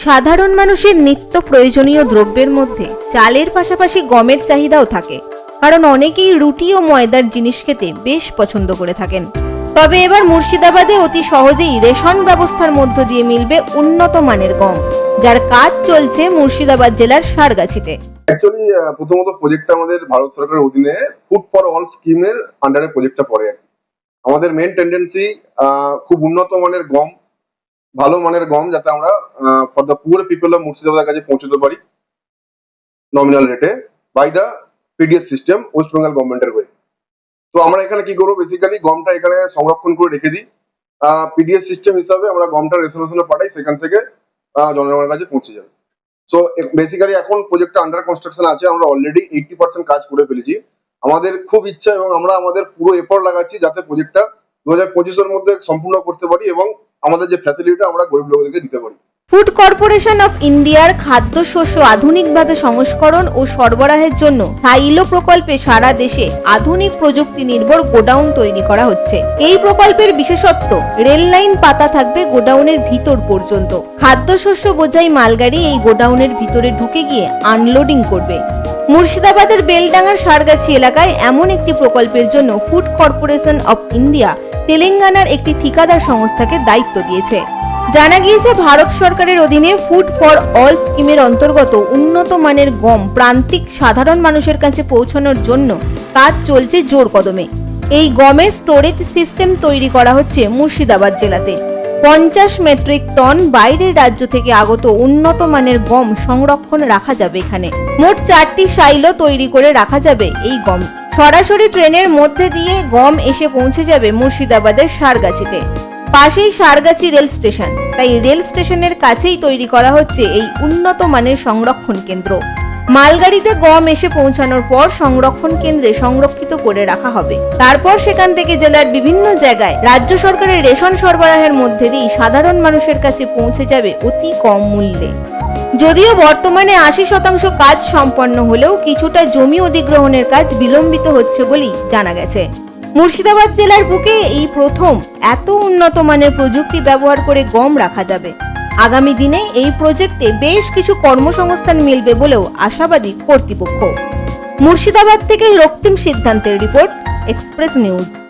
সাধারণ মানুষের নিত্য প্রয়োজনীয় দ্রব্যের মধ্যে চালের পাশাপাশি গমের চাহিদাও থাকে, কারণ অনেকেই রুটি ও ময়দার জিনিস খেতে বেশ পছন্দ করে থাকেন। তবে এবার মুর্শিদাবাদে অতি সহজেই রেশন ব্যবস্থার মধ্য দিয়ে মিলবে উন্নত মানের গম, যার কাজ চলছে মুর্শিদাবাদ জেলার সারগাছিতে। অ্যাকচুয়ালি প্রথমত প্রজেক্টটা আমাদের ভারত সরকারের অধীনে ফুড ফর অল স্কিমের আন্ডারে প্রজেক্টটা পড়ে। আমাদের মেন টেন্ডেন্সি খুব উন্নত মানের গম ভালো মানের গম যাতে আমরা for the poor people of মুর্শিদাবাদের কাছে পৌঁছতে পারি নমিনাল রেটে by the PDS system West Bengal গভর্নমেন্টের হয়ে তো আমরা এখানে কি করব? বেসিক্যালি গমটা এখানে সংরক্ষণ করে রেখে দিই। পিডিএস সিস্টেম হিসাবে আমরা গমটা রেসলিউশনে পাঠাই, সেখান থেকে জনগণের কাছে পৌঁছে যাবে। সো বেসিক্যালি এখন প্রজেক্টটা আন্ডার কনস্ট্রাকশন আছে, আমরা অলরেডি এইটি পার্সেন্ট কাজ করে ফেলেছি। আমাদের খুব ইচ্ছা এবং আমরা আমাদের পুরো এফোর্ট লাগাচ্ছি যাতে প্রজেক্টটা দু হাজার পঁচিশের মধ্যে সম্পূর্ণ করতে পারি এবং আমাদের যে ফ্যাসিলিটি আমরা গরিব লোকদেরকে দিতে পারি। ফুড কর্পোরেশন অফ ইন্ডিয়ার খাদ্যশস্য আধুনিকভাবে সংস্করণ ও সরবরাহের জন্য সাইলো প্রকল্পে সারা দেশে আধুনিক প্রযুক্তি নির্ভর গোডাউন তৈরি করা হচ্ছে। এই প্রকল্পের বিশেষত্ব, রেল লাইন পাতা থাকবে গোডাউনের ভিতর পর্যন্ত। খাদ্যশস্য বোঝাই মালগাড়ি এই গোডাউনের ভিতরে ঢুকে গিয়ে আনলোডিং করবে। মুর্শিদাবাদের বেলডাঙ্গার সারগাছি এলাকায় এমন একটি প্রকল্পের জন্য ফুড কর্পোরেশন অফ ইন্ডিয়া তেলেঙ্গানার একটি ঠিকাদার সংস্থাকে দায়িত্ব দিয়েছে। জানা গিয়েছে, ভারত সরকারের অধীনে ফুড ফর অল স্কিমের অন্তর্গত উন্নত মানের গম প্রান্তিক সাধারণ মানুষের কাছে পৌঁছানোর জন্য কাজ চলছে জোর কদমে। এই গমের স্টোরেজ সিস্টেম তৈরি করা হচ্ছে মুর্শিদাবাদ জেলাতে। পঞ্চাশ মেট্রিক টন বাইরের রাজ্য থেকে আগত উন্নত মানের গম সংরক্ষণ রাখা যাবে এখানে। মোট চারটি সাইলো তৈরি করে রাখা যাবে এই গম। সরাসরি ট্রেনের মধ্যে দিয়ে গম এসে পৌঁছে যাবে মুর্শিদাবাদের সারগাছিতে। পাশেই সারগাছি রেল স্টেশন। তাই রেল স্টেশনের কাছেই তৈরি করা হচ্ছে এই উন্নত মানের সংরক্ষণ কেন্দ্র। মালগাড়িতে গম এসে পৌঁছানোর পর সংরক্ষণ কেন্দ্রে সংরক্ষিত করে রাখা হবে। তারপর সেখান থেকে জেলার বিভিন্ন জায়গায় রাজ্য সরকারের রেশন সরবরাহের মধ্যে দিয়ে সাধারণ মানুষের কাছে পৌঁছে যাবে অতি কম মূল্যে। যদিও বর্তমানে আশি শতাংশ কাজ সম্পন্ন হলেও কিছুটা জমি অধিগ্রহণের কাজ বিলম্বিত হচ্ছে বলেই জানা গেছে। মুর্শিদাবাদ জেলার বুকে এই প্রথম এত উন্নত মানের প্রযুক্তি ব্যবহার করে গম রাখা যাবে। আগামী দিনে এই প্রজেক্টে বেশ কিছু কর্মসংস্থান মিলবে বলেও আশাবাদী কর্তৃপক্ষ। মুর্শিদাবাদ থেকে রক্তিম সিদ্ধান্তের রিপোর্ট, এক্সপ্রেস নিউজ।